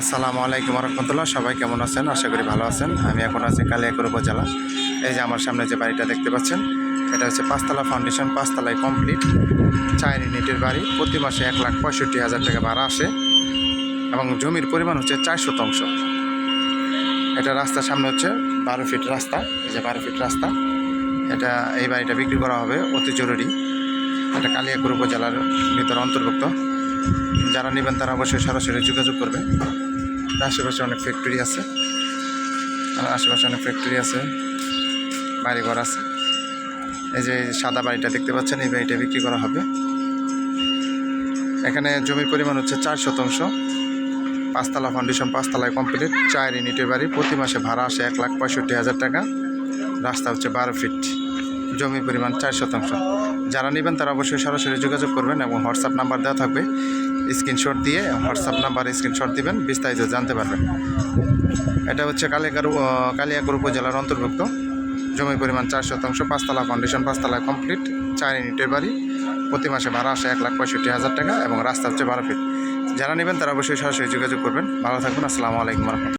আসসালামু আলাইকুম রহমতুল্লাহ, সবাই কেমন আছেন? আশা করি ভালো আছেন। আমি এখন আছি কালিয়াকুর উপজেলা। এই যে আমার সামনে যে বাড়িটা দেখতে পাচ্ছেন, এটা হচ্ছে পাঁচতলা ফাউন্ডেশন, পাঁচতলায় কমপ্লিট। চার ইউনিটের বাড়ি, প্রতি মাসে এক লাখ পঁয়ষট্টি হাজার টাকা ভাড়া আসে। এবং জমির পরিমাণ হচ্ছে চার শতাংশ। এটা রাস্তার সামনে হচ্ছে বারো ফিট রাস্তা, এই যে বারো ফিট রাস্তা। এটা, এই বাড়িটা বিক্রি করা হবে অতি জরুরি। এটা কালিয়াকুর উপজেলার ভিতরে অন্তর্ভুক্ত। যারা নেবেন তারা অবশ্যই সরাসরি যোগাযোগ করবেন। আশেপাশে অনেক ফ্যাক্টরি আছে। আশেপাশে অনেক ফ্যাক্টরি আছে। বাড়িঘর আছে। এই যে সাদা বাড়িটা দেখতে পাচ্ছেন, এই বাড়িটা বিক্রি করা হবে। এখানে জমির পরিমাণ হচ্ছে চার শতাংশ। পাঁচতলা ফাউন্ডেশন পাঁচতলায় কমপ্লিট চার ইউনিটের বাড়ি। প্রতি মাসে ভাড়া আসে এক লাখ পঁয়ষট্টি হাজার টাকা। রাস্তা হচ্ছে বারো ফিট জমির পরিমাণ চার শতাংশ। যারা নেবেন তারা অবশ্যই সরাসরি যোগাযোগ করবেন এবং হোয়াটসঅ্যাপ নাম্বার দেওয়া থাকবে। স্ক্রিনশট দিয়ে হোয়াটসঅ্যাপ নাম্বারে স্ক্রিনশট দিবেন, বিস্তারিত জানতে পারবেন। এটা হচ্ছে কালিয়াকার কালিয়াকুর উপজেলার অন্তর্ভুক্ত। জমির পরিমাণ চার শতাংশ, পাঁচতলা ফাউন্ডেশন পাঁচতলা কমপ্লিট চার ইউনিটের বাড়ি। প্রতি মাসে ভাড়া আসে এক লাখ পঁয়ষট্টি হাজার টাকা এবং রাস্তা হচ্ছে বারো ফিট। যারা নেবেন তারা অবশ্যই সরাসরি যোগাযোগ করবেন। ভালো থাকবেন, আসসালামু আলাইকুম রহমতুল্লাহ।